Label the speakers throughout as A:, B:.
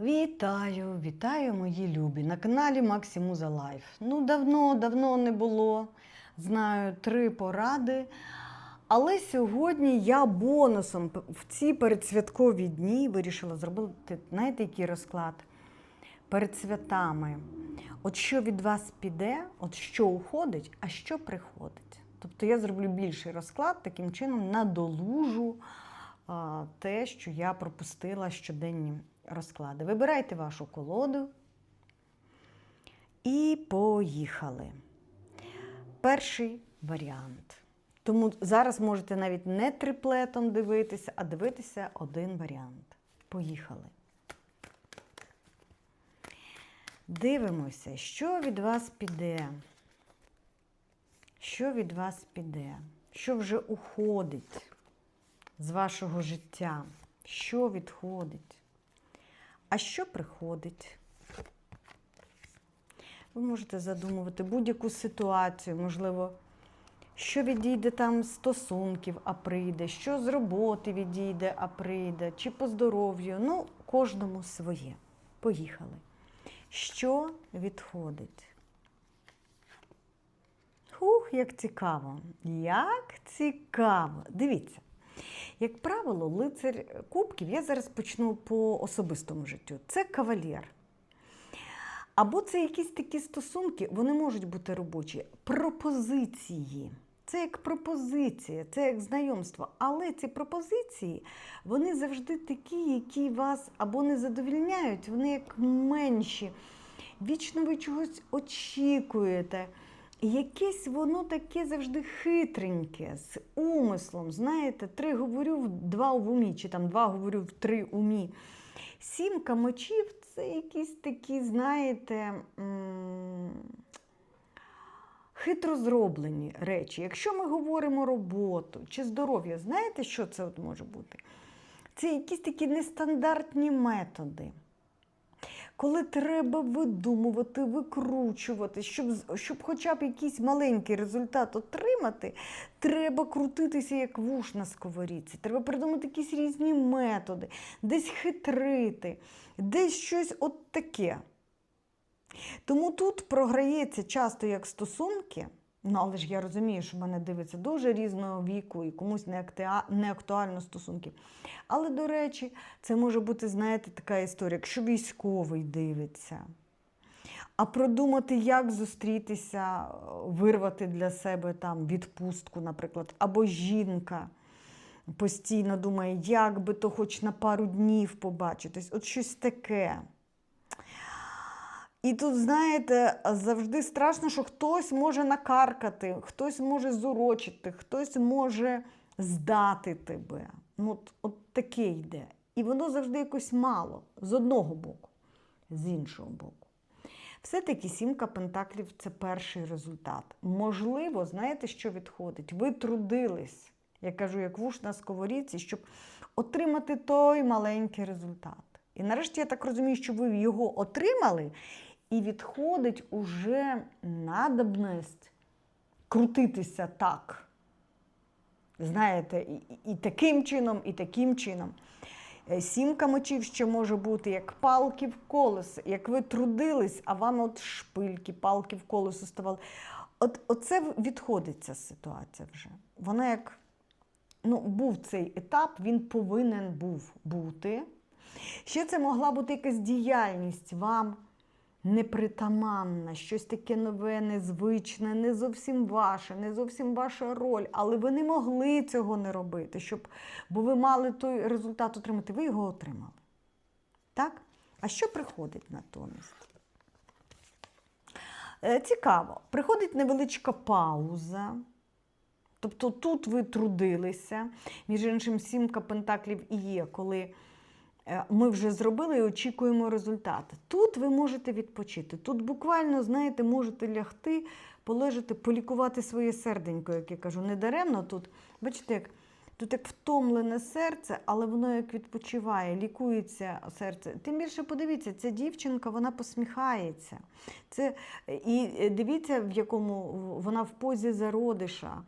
A: Вітаю, вітаю, мої любі! На каналі Максимуза Лайф. Ну, давно, давно не було. Знаю три поради. Але сьогодні я бонусом в ці передсвяткові дні вирішила зробити, знаєте, який розклад? Перед святами. От що від вас піде, от що уходить, а що приходить. Тобто я зроблю більший розклад, таким чином надолужу те, що я пропустила щоденні розклади. Вибирайте вашу колоду і поїхали. Перший варіант. Тому зараз можете навіть не триплетом дивитися, а дивитися один варіант. Поїхали. Дивимося, що від вас піде. Що від вас піде? Що вже уходить з вашого життя? Що відходить? А що приходить? Ви можете задумувати будь-яку ситуацію, можливо, що відійде там стосунків, а прийде, що з роботи відійде, а прийде, чи по здоров'ю. Ну, кожному своє. Поїхали. Що відходить? Хух, як цікаво. Як цікаво. Дивіться. Як правило, лицар кубків, я зараз почну по особистому життю. Це кавалер. Або це якісь такі стосунки, вони можуть бути робочі. Пропозиції. Це як пропозиція, це як знайомство. Але ці пропозиції, вони завжди такі, які вас або не задовільняють, вони як менші. Вічно ви чогось очікуєте. Якесь воно таке завжди хитреньке, з умислом. Знаєте, три говорю, в два в умі, чи там два говорю в три умі. Сімка мечів це якісь такі, знаєте, хитро зроблені речі. Якщо ми говоримо роботу чи здоров'я, знаєте, що це от може бути? Це якісь такі нестандартні методи. Коли треба видумувати, викручувати, щоб, щоб хоча б якийсь маленький результат отримати, треба крутитися як вуш на сковорідці. Треба придумати якісь різні методи, десь хитрити, десь щось от таке. Тому тут програється часто як стосунки. Ну, але ж я розумію, що мене дивиться дуже різного віку і комусь не, актуа... не актуально стосунки. Але, до речі, це може бути, знаєте, така історія, якщо військовий дивиться. А продумати, як зустрітися, вирвати для себе там відпустку, наприклад, або жінка постійно думає, як би то хоч на пару днів побачитись, от щось таке. І тут, знаєте, завжди страшно, що хтось може накаркати, хтось може зурочити, хтось може здати тебе. Ну, От, от таке йде. І воно завжди якось мало з одного боку, з іншого боку. Все-таки сімка пентаклів це перший результат. Можливо, знаєте, що відходить? Ви трудились, я кажу, як вуш на сковорідці, щоб отримати той маленький результат. І нарешті я так розумію, що ви його отримали, і відходить уже надобність крутитися так. Знаєте, і, і, таким чином, і таким чином. Е, Сімка мечів ще може бути як палки в колесо, як ви трудились, а вам от шпильки, палки в колесо ставали. От, Оце відходить ця ситуація вже. Вона як ну, був цей етап, він повинен був бути. Ще це могла бути якась діяльність вам непритаманна, щось таке нове, незвичне, не зовсім ваше, не зовсім ваша роль, але ви не могли цього не робити, щоб, бо ви мали той результат отримати, ви його отримали. Так? А що приходить натомість? Е, Цікаво, приходить невеличка пауза. Тобто тут ви трудилися, між іншим, сімка пентаклів і є, коли ми вже зробили і очікуємо результат. Тут ви можете відпочити. Тут буквально, знаєте, можете лягти, полежати, полікувати своє серденько, як я кажу. Не даремно тут, бачите, як тут як втомлене серце, але воно як відпочиває, лікується серце. Тим більше подивіться, ця дівчинка вона посміхається. Це, І дивіться, в якому вона в позі зародиша.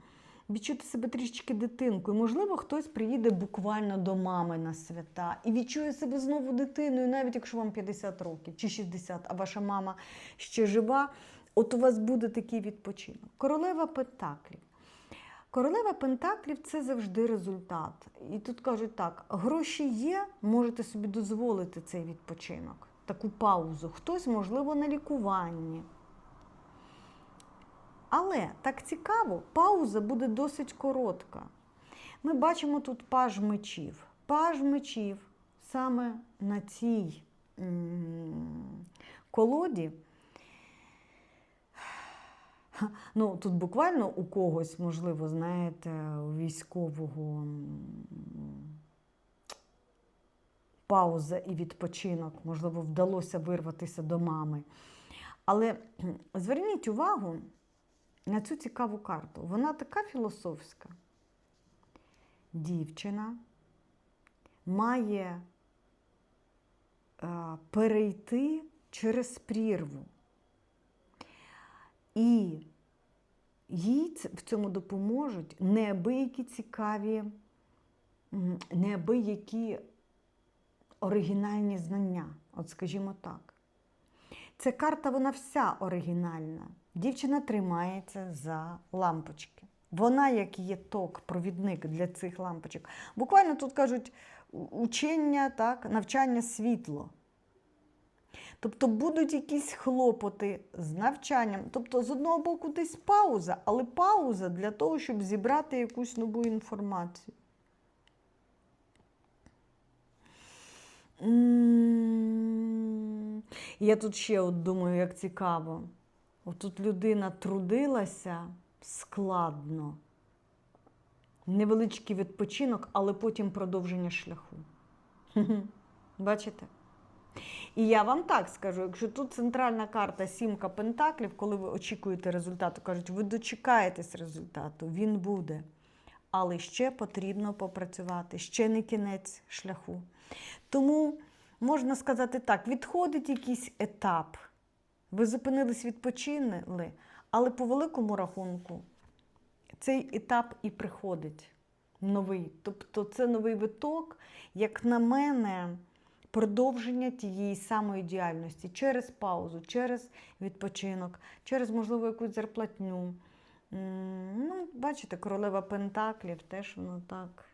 A: Відчути себе трішечки дитинкою. Можливо, хтось приїде буквально до мами на свята і відчує себе знову дитиною, навіть якщо вам 50 років чи 60, а ваша мама ще жива. От у вас буде такий відпочинок. Королева Пентаклів. Королева Пентаклів це завжди результат. І тут кажуть так: гроші є, можете собі дозволити цей відпочинок, таку паузу. Хтось, можливо, на лікуванні. Але так цікаво, пауза буде досить коротка. Ми бачимо тут паж мечів. Паж мечів саме на цій колоді. Ну, тут буквально у когось, можливо, знаєте, у військового пауза і відпочинок, можливо, вдалося вирватися до мами. Але зверніть увагу на цю цікаву карту. Вона така філософська. Дівчина має е, перейти через прірву. І їй в цьому допоможуть неабиякі цікаві, неабиякі оригінальні знання. От скажімо так. Ця карта, вона вся оригінальна. Дівчина тримається за лампочки. Вона, як є ток, провідник для цих лампочок. Буквально тут кажуть учення, так, навчання світло. Тобто будуть якісь хлопоти з навчанням. Тобто, з одного боку, десь пауза, але пауза для того, щоб зібрати якусь нову інформацію. Я тут ще от думаю, як цікаво. Отут людина трудилася складно. Невеличкий відпочинок, але потім продовження шляху. Бачите? І я вам так скажу: якщо тут центральна карта сімка пентаклів, коли ви очікуєте результату, кажуть, ви дочекаєтесь результату, він буде. Але ще потрібно попрацювати, ще не кінець шляху. Тому можна сказати так: відходить якийсь етап. Ви зупинились, відпочинили, але по великому рахунку цей етап і приходить новий. Тобто це новий виток, як на мене, продовження тієї самої діяльності через паузу, через відпочинок, через, можливо, якусь зарплатню. Ну, бачите, королева Пентаклів теж воно так.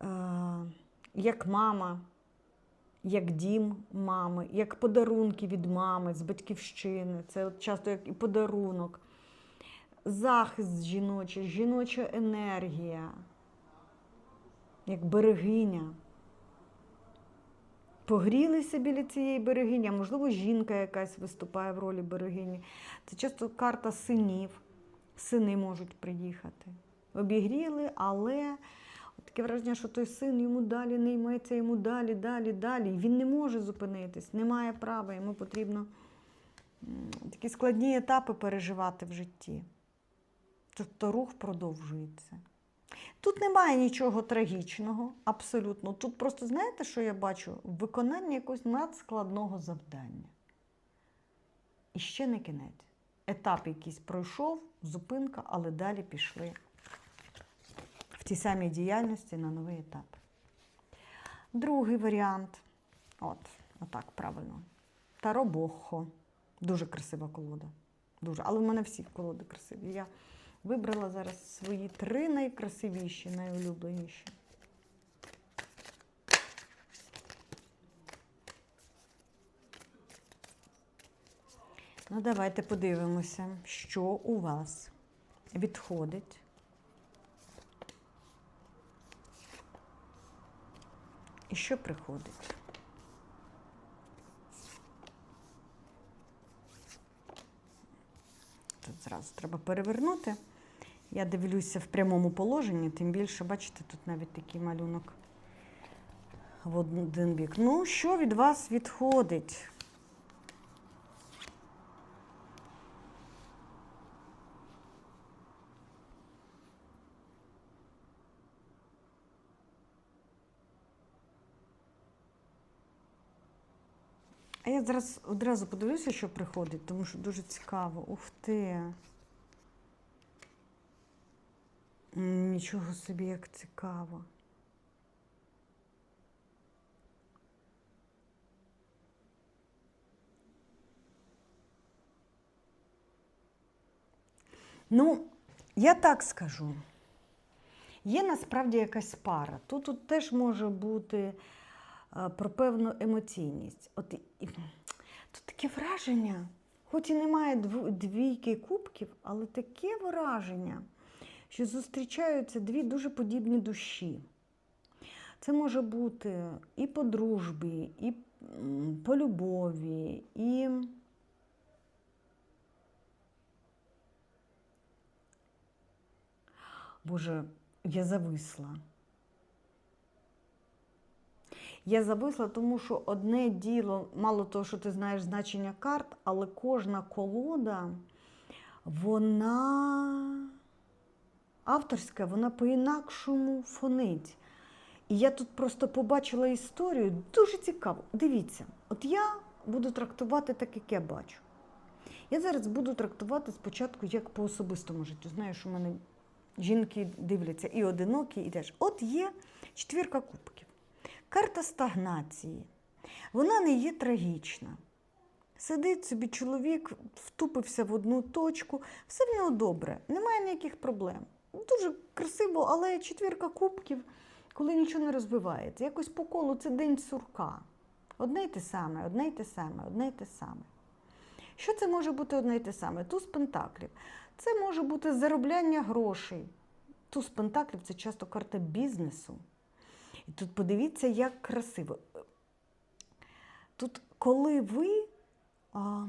A: Е, як мама, як дім мами, як подарунки від мами з батьківщини. Це часто як і подарунок, захист жіночий, жіноча енергія, як берегиня. Погрілися біля цієї берегині, а можливо, жінка якась виступає в ролі берегині. Це часто карта синів. Сини можуть приїхати. Обігріли, але таке враження, що той син йому далі не йметься, йому далі, далі, далі. Він не може зупинитись, не має права, йому потрібно такі складні етапи переживати в житті. Тобто рух продовжується. Тут немає нічого трагічного, абсолютно. Тут просто знаєте, що я бачу? Виконання якогось надскладного завдання. І ще не кінець. Етап якийсь пройшов, зупинка, але далі пішли тій самій діяльності на новий етап. Другий варіант. От, отак правильно. Таро Бохо. Дуже красива колода. Дуже. Але в мене всі колоди красиві. Я вибрала зараз свої три найкрасивіші, найулюбленіші. Ну, давайте подивимося, що у вас відходить. Що приходить? Тут зразу треба перевернути. Я дивлюся в прямому положенні, тим більше, бачите, тут навіть такий малюнок в один бік. Ну, що від вас відходить? Я зараз одразу подивлюся, що приходить, тому що дуже цікаво. Ух ти. Нічого собі, як цікаво. Ну, я так скажу. Є насправді якась пара. Тут, тут теж може бути про певну емоційність. От, тут таке враження, хоч і немає двійки кубків, але таке враження, що зустрічаються дві дуже подібні душі. Це може бути і по дружбі, і по любові, і. Боже, я зависла. Я зависла, тому що одне діло, мало того, що ти знаєш значення карт, але кожна колода, вона авторська, вона по-інакшому фонить. І я тут просто побачила історію дуже цікаво. Дивіться, от я буду трактувати так, як я бачу. Я зараз буду трактувати спочатку як по особистому життю. Знаєш, у мене жінки дивляться і одинокі, і теж. От є четвірка кубків. Карта стагнації. Вона не є трагічна. Сидить собі чоловік, втупився в одну точку, все в нього добре, немає ніяких проблем. Дуже красиво, але четвірка кубків, коли нічого не розвивається. Якось по колу це день сурка. Одне й те саме, одне й те саме, одне й те саме. Що це може бути одне й те саме? Туз пентаклів. Це може бути заробляння грошей. Туз пентаклів це часто карта бізнесу. І тут подивіться, як красиво. Тут, коли ви а,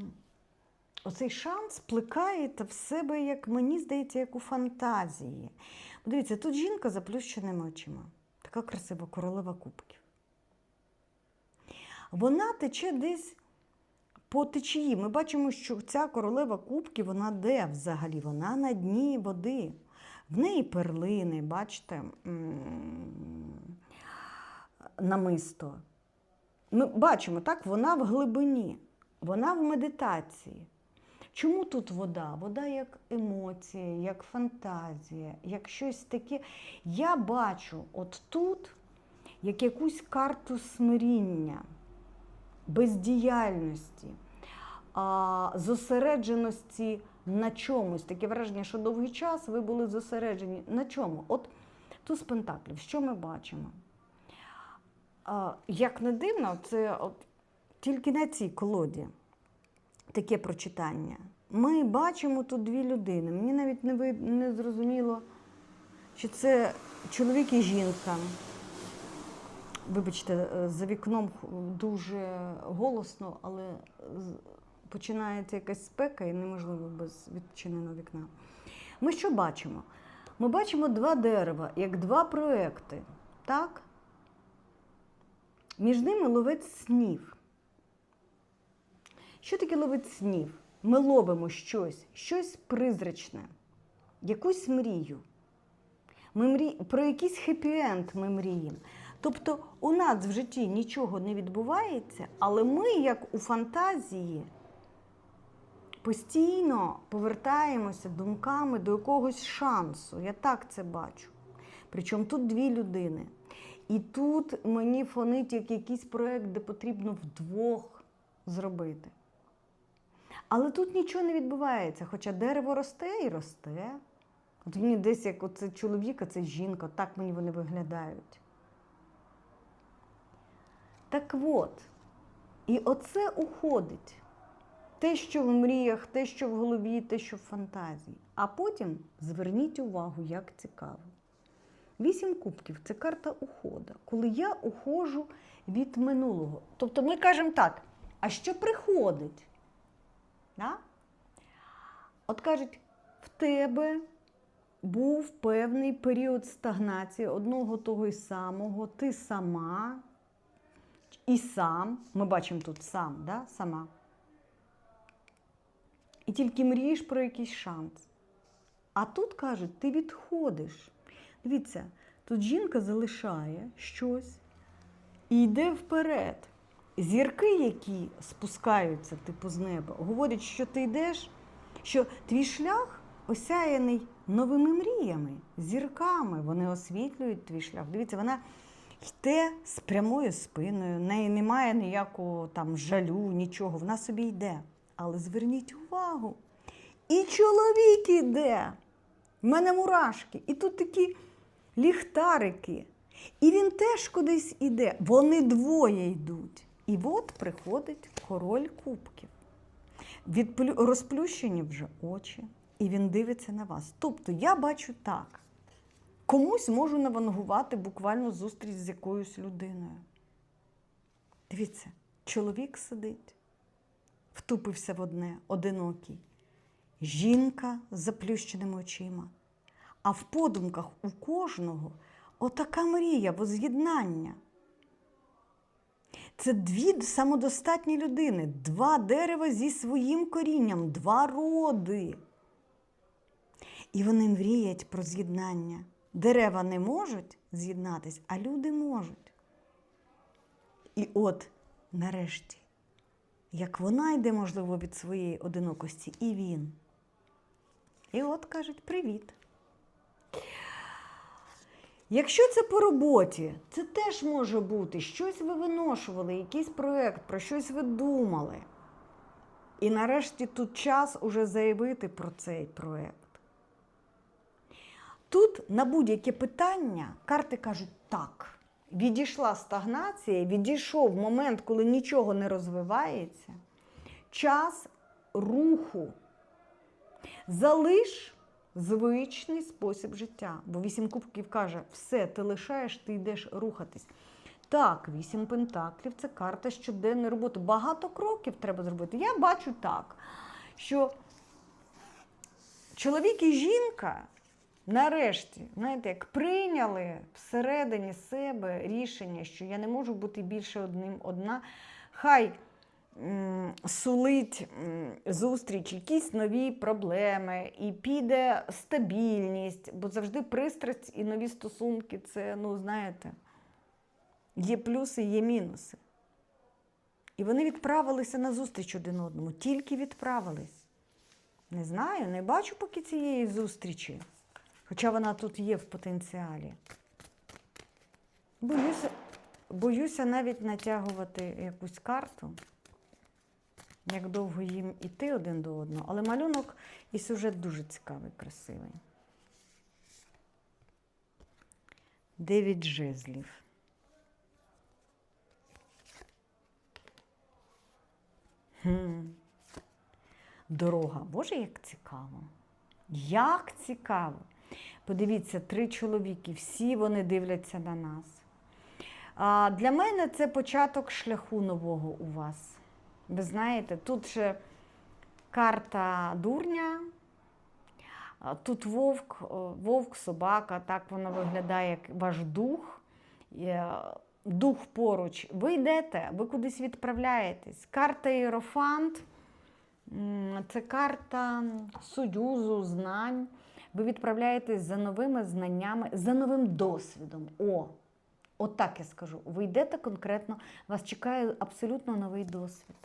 A: оцей шанс плекаєте в себе, як мені здається, як у фантазії. Дивіться, тут жінка заплющеними очима. Така красива королева кубків. Вона тече десь по течії. Ми бачимо, що ця королева кубків, вона де взагалі? Вона на дні води. В неї перлини, бачите, намисто. Ми бачимо, так, вона в глибині, вона в медитації. Чому тут вода? Вода як емоція, як фантазія, як щось таке. Я бачу от тут як якусь карту смиріння, бездіяльності, зосередженості на чомусь. Таке враження, що довгий час ви були зосереджені на чому? От туз пентаклів, що ми бачимо? Як не дивно, це от тільки на цій колоді таке прочитання. Ми бачимо тут дві людини. Мені навіть не, ви- не зрозуміло, чи це чоловік і жінка. Вибачте, е, за вікном дуже голосно, але починається якась спека і неможливо без відчиненого вікна. Ми що бачимо? Ми бачимо два дерева, як два проекти. Так? Між ними ловець снів. Що таке ловець снів? Ми ловимо щось, щось призрачне, якусь мрію. Ми мрі... Про якийсь хеппі-енд ми мріємо. Тобто у нас в житті нічого не відбувається, але ми, як у фантазії, постійно повертаємося думками до якогось шансу. Я так це бачу. Причому тут дві людини. І тут мені фонить як якийсь проєкт, де потрібно вдвох зробити. Але тут нічого не відбувається, хоча дерево росте і росте. От мені десь як оце чоловік, а це жінка, так мені вони виглядають. Так от, і оце уходить. Те, що в мріях, те, що в голові, те, що в фантазії. А потім зверніть увагу, як цікаво. Вісім кубків це карта ухода, коли я ухожу від минулого. Тобто ми кажемо так, а що приходить? Да? От кажуть, в тебе був певний період стагнації одного того й самого, ти сама і сам. Ми бачимо тут сам, да? сама. І тільки мрієш про якийсь шанс. А тут кажуть, ти відходиш. Дивіться, тут жінка залишає щось і йде вперед. Зірки, які спускаються типу з неба, говорять, що ти йдеш, що твій шлях осяяний новими мріями, зірками. Вони освітлюють твій шлях. Дивіться, вона йде з прямою спиною, в неї немає ніякого там жалю, нічого. Вона собі йде. Але зверніть увагу. І чоловік іде. В мене мурашки. І тут такі ліхтарики. І він теж кудись іде. Вони двоє йдуть. І от приходить король кубків. Відплю... Розплющені вже очі, і він дивиться на вас. Тобто я бачу так. Комусь можу навангувати буквально зустріч з якоюсь людиною. Дивіться, чоловік сидить, втупився в одне, одинокий. Жінка з заплющеними очима. А в подумках у кожного отака мрія, воз'єднання. Це дві самодостатні людини, два дерева зі своїм корінням, два роди. І вони мріють про з'єднання. Дерева не можуть з'єднатись, а люди можуть. І от, нарешті, як вона йде, можливо, від своєї одинокості, і він. І от кажуть: привіт. Якщо це по роботі, це теж може бути. Щось ви виношували, якийсь проєкт, про щось ви думали. І нарешті тут час уже заявити про цей проєкт. Тут на будь-яке питання карти кажуть так. Відійшла стагнація, відійшов момент, коли нічого не розвивається. Час руху. Залиш звичний спосіб життя. Бо вісім кубків каже, все, ти лишаєш, ти йдеш рухатись. Так, вісім пентаклів це карта щоденної роботи. Багато кроків треба зробити. Я бачу так, що чоловік і жінка нарешті, знаєте, як прийняли всередині себе рішення, що я не можу бути більше одним одна. Хай сулить зустріч, якісь нові проблеми, і піде стабільність, бо завжди пристрасть і нові стосунки це, ну, знаєте, є плюси, є мінуси. І вони відправилися на зустріч один одному, тільки відправились. Не знаю, не бачу поки цієї зустрічі. Хоча вона тут є в потенціалі. Боюся, боюся навіть натягувати якусь карту, як довго їм іти один до одного. Але малюнок і сюжет дуже цікавий, красивий. Дев'ять жезлів. Хм. Дорога. Боже, як цікаво. Як цікаво. Подивіться, три чоловіки, всі вони дивляться на нас. А для мене це початок шляху нового у вас. Ви знаєте, тут ще карта дурня, тут вовк, вовк, собака, так воно виглядає, як ваш дух. Дух поруч. Ви йдете, ви кудись відправляєтесь. Карта Єрофант це карта союзу, знань. Ви відправляєтесь за новими знаннями, за новим досвідом. О, от я скажу. Ви йдете конкретно, вас чекає абсолютно новий досвід.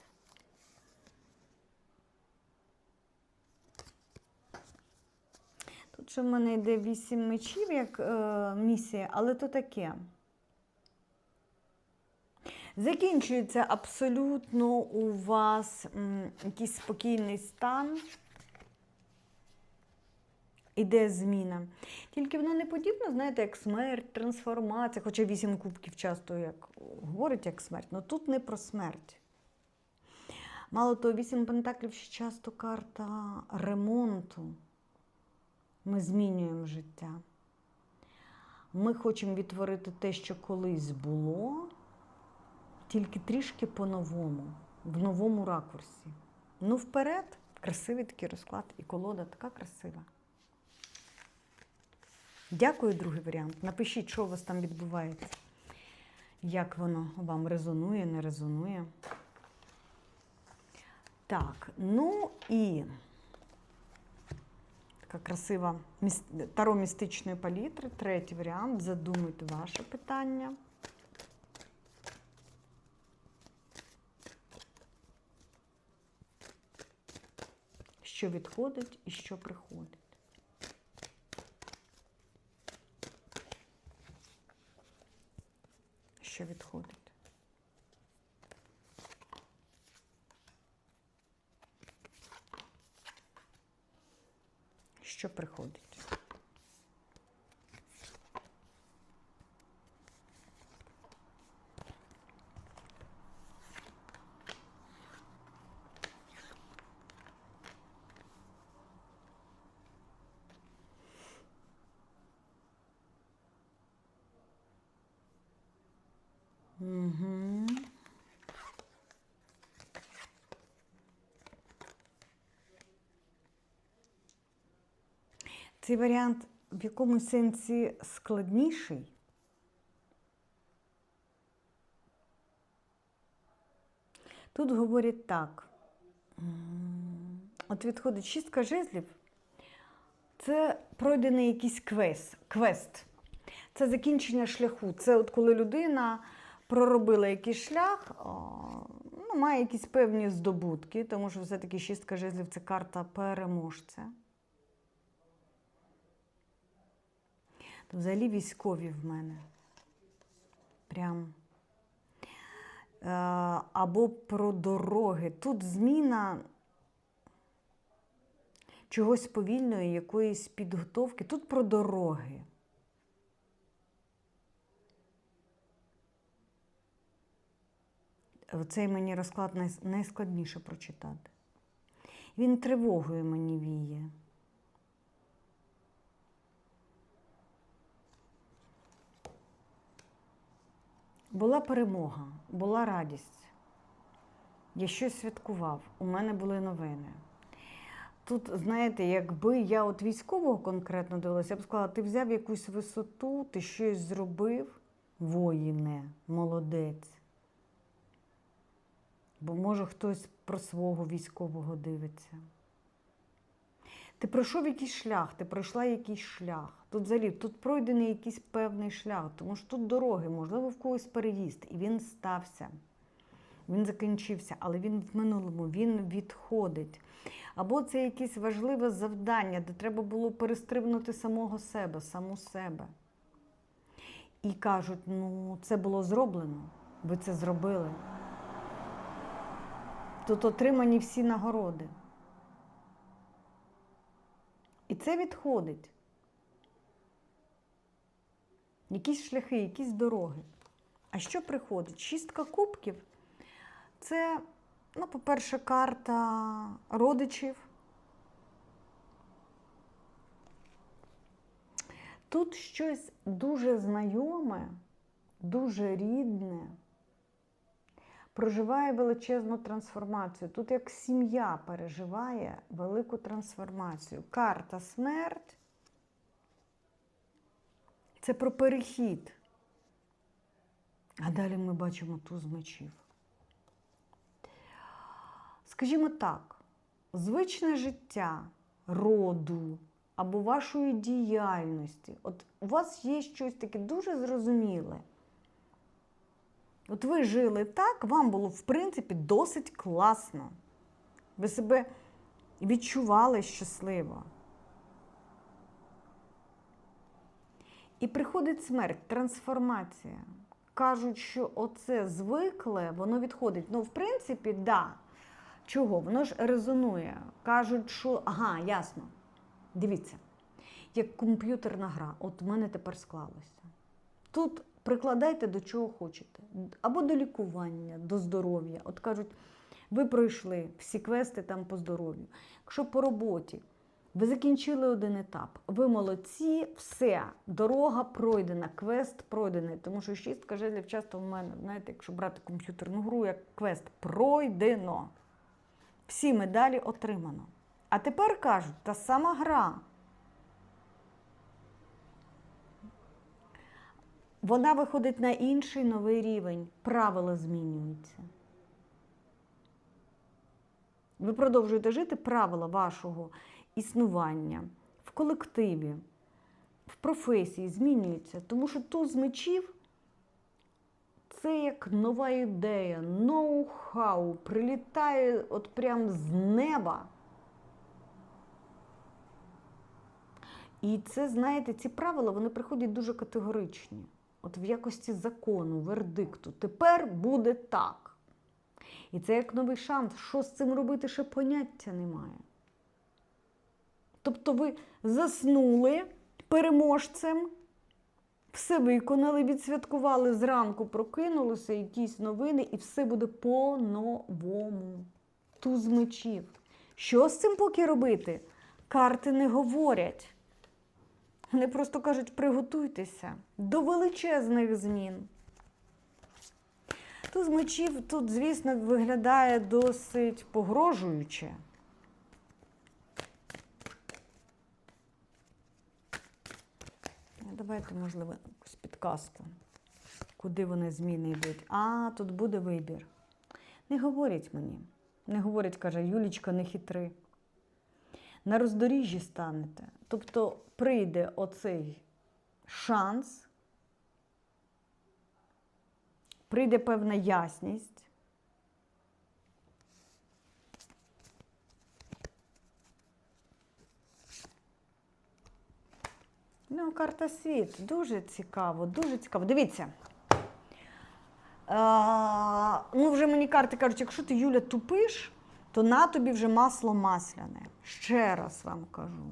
A: Тут в мене йде вісім мечів як е, місія, але то таке. Закінчується абсолютно у вас м, якийсь спокійний стан. Іде зміна. Тільки воно не подібно, знаєте, як смерть, трансформація, хоча вісім кубків часто як говорять як смерть, але тут не про смерть. Мало того, вісім пентаклів ще часто карта ремонту. Ми змінюємо життя. Ми хочемо відтворити те, що колись було, тільки трішки по-новому, в новому ракурсі. Ну, вперед, красивий такий розклад, і колода така красива. Дякую, другий варіант. Напишіть, що у вас там відбувається. Як воно вам резонує, не резонує. Так, ну і Така красива таромістичної палітри. Третій варіант. Задумуйте ваше питання. Що відходить і що приходить. Що відходить. Що приходить? Цей варіант в якомусь сенсі складніший. Тут говорять так. От відходить шістка жезлів. Це пройдений якийсь квест. квест. Це закінчення шляху. Це от коли людина проробила якийсь шлях, ну, має якісь певні здобутки, тому що все-таки шістка жезлів це карта переможця. Взагалі військові в мене. Прям. Е, Або про дороги. Тут зміна чогось повільної, якоїсь підготовки. Тут про дороги. Цей мені розклад найскладніше прочитати. Він тривогою мені віє. Була перемога, була радість. Я щось святкував, у мене були новини. Тут, знаєте, якби я от військового конкретно дивилася, я б сказала, ти взяв якусь висоту, ти щось зробив, воїне, молодець. Бо може хтось про свого військового дивиться. Ти пройшов якийсь шлях, ти пройшла якийсь шлях. Тут взагалі тут пройдений якийсь певний шлях, тому що тут дороги, можливо, в когось переїзд, і він стався. Він закінчився, але він в минулому, він відходить. Або це якесь важливе завдання, де треба було перестрибнути самого себе, саму себе. І кажуть, ну, це було зроблено, ви це зробили. Тут отримані всі нагороди. І це відходить. Якісь шляхи, якісь дороги. А що приходить? Шістка кубків це, ну, по-перше, карта родичів. Тут щось дуже знайоме, дуже рідне, проживає величезну трансформацію. Тут як сім'я переживає велику трансформацію. Карта смерть це про перехід. А далі ми бачимо туз мечів. Скажімо так, звичне життя роду або вашої діяльності. От у вас є щось таке дуже зрозуміле. От ви жили так, вам було, в принципі, досить класно. Ви себе відчували щасливо. І приходить смерть, трансформація. Кажуть, що оце звикле, воно відходить. Ну, в принципі. Да. Чого? Воно ж резонує. Кажуть, що ага, ясно. Дивіться, як комп'ютерна гра, от в мене тепер склалося. Тут прикладайте до чого хочете. Або до лікування, до здоров'я. От кажуть, ви пройшли всі квести там по здоров'ю. Якщо по роботі, ви закінчили один етап, ви молодці, все, дорога пройдена, квест пройдений. Тому що шістка жезлів часто в мене, знаєте, якщо брати комп'ютерну гру, як квест пройдено. Всі медалі отримано. А тепер кажуть, та сама гра. Вона виходить на інший новий рівень. Правила змінюються. Ви продовжуєте жити правила вашого існування в колективі, в професії змінюються. Тому що туз мечів це як нова ідея, ноу-хау, прилітає от прям з неба. І це, знаєте, ці правила вони приходять дуже категоричні. от в якості закону, вердикту. Тепер буде так. І це як новий шанс. Що з цим робити, ще поняття немає. Тобто ви заснули переможцем, все виконали, відсвяткували зранку, прокинулися, якісь новини, і все буде по-новому. Туз мечів. Що з цим поки робити? Карти не говорять. Вони просто кажуть, приготуйтеся до величезних змін. Туз мечів тут, звісно, виглядає досить погрожуюче. Давайте, можливо, якусь підказку. Куди вони зміни йдуть? А, тут буде вибір. Не говорять мені. Не говорять, каже, Юлічка, не хитри. На роздоріжжі станете. Тобто прийде оцей шанс, прийде певна ясність. Ну, карта світ. Дуже цікаво, дуже цікаво. Дивіться. А, ну, вже мені карти кажуть, якщо ти, Юля, тупиш, то на тобі вже масло масляне. Ще раз вам кажу.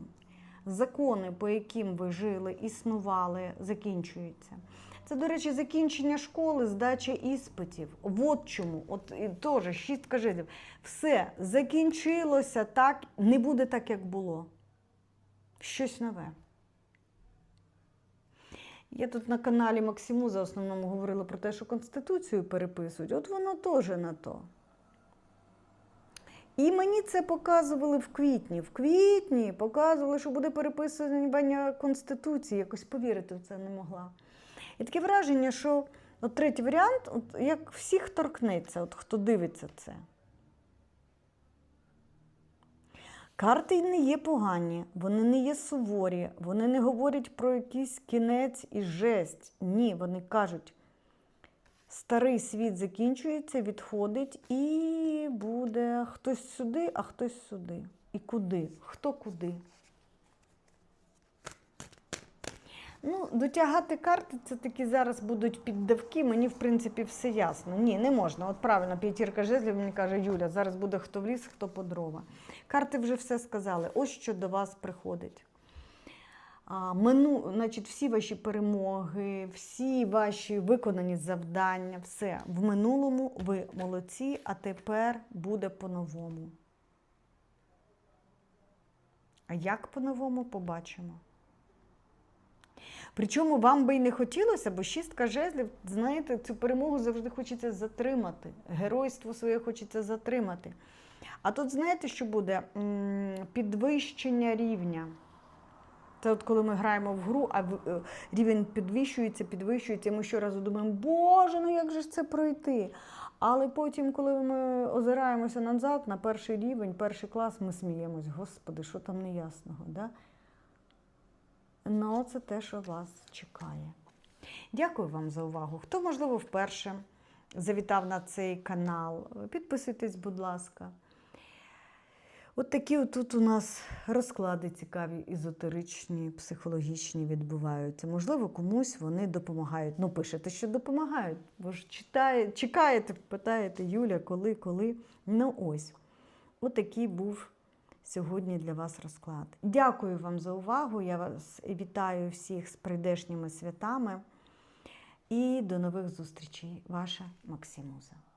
A: Закони, по яким ви жили, існували, закінчуються. Це, до речі, закінчення школи, здача іспитів. От чому. От і теж шістка життів. Все закінчилося так, не буде так, як було. Щось нове. Я тут на каналі Максимуза основному говорила про те, що Конституцію переписують. От воно теж на то. І мені це показували в квітні. В квітні показували, що буде переписування Конституції. Якось повірити в це не могла. І таке враження, що от третій варіант, от як всіх торкнеться, от хто дивиться це. Карти не є погані, вони не є суворі, вони не говорять про якийсь кінець і жесть. Ні, вони кажуть, старий світ закінчується, відходить і буде хтось сюди, а хтось сюди. І куди? Хто куди? Ну, дотягати карти це такі зараз будуть піддавки. Мені, в принципі, все ясно. Ні, не можна. От правильно, п'ятірка жезлів мені каже Юля, зараз буде хто в ліс, хто по дрова. Карти вже все сказали. Ось що до вас приходить. А, мину, значить, всі ваші перемоги, всі ваші виконані завдання, все в минулому ви молодці, а тепер буде по-новому. А як по-новому побачимо? Причому вам би й не хотілося, бо шістка жезлів, знаєте, цю перемогу завжди хочеться затримати. Геройство своє хочеться затримати. А тут, знаєте, що буде? Підвищення рівня. Це от коли ми граємо в гру, а е, рівень підвищується, підвищується, і ми щоразу думаємо, Боже, ну як же ж це пройти? Але потім, коли ми озираємося назад на перший рівень, перший клас, ми сміємось, Господи, що там неясного. Да? Ну, це те, що вас чекає. Дякую вам за увагу. Хто, можливо, вперше завітав на цей канал, підписуйтесь, будь ласка. От такі от тут у нас розклади цікаві, езотеричні, психологічні відбуваються. Можливо, комусь вони допомагають. Ну, пишете, що допомагають. Ви ж читає, чекаєте, питаєте, Юля, коли, коли. Ну ось. От був сьогодні для вас розклад. Дякую вам за увагу. Я вас вітаю всіх з прийдешніми святами. І до нових зустрічей. Ваша Максимуза.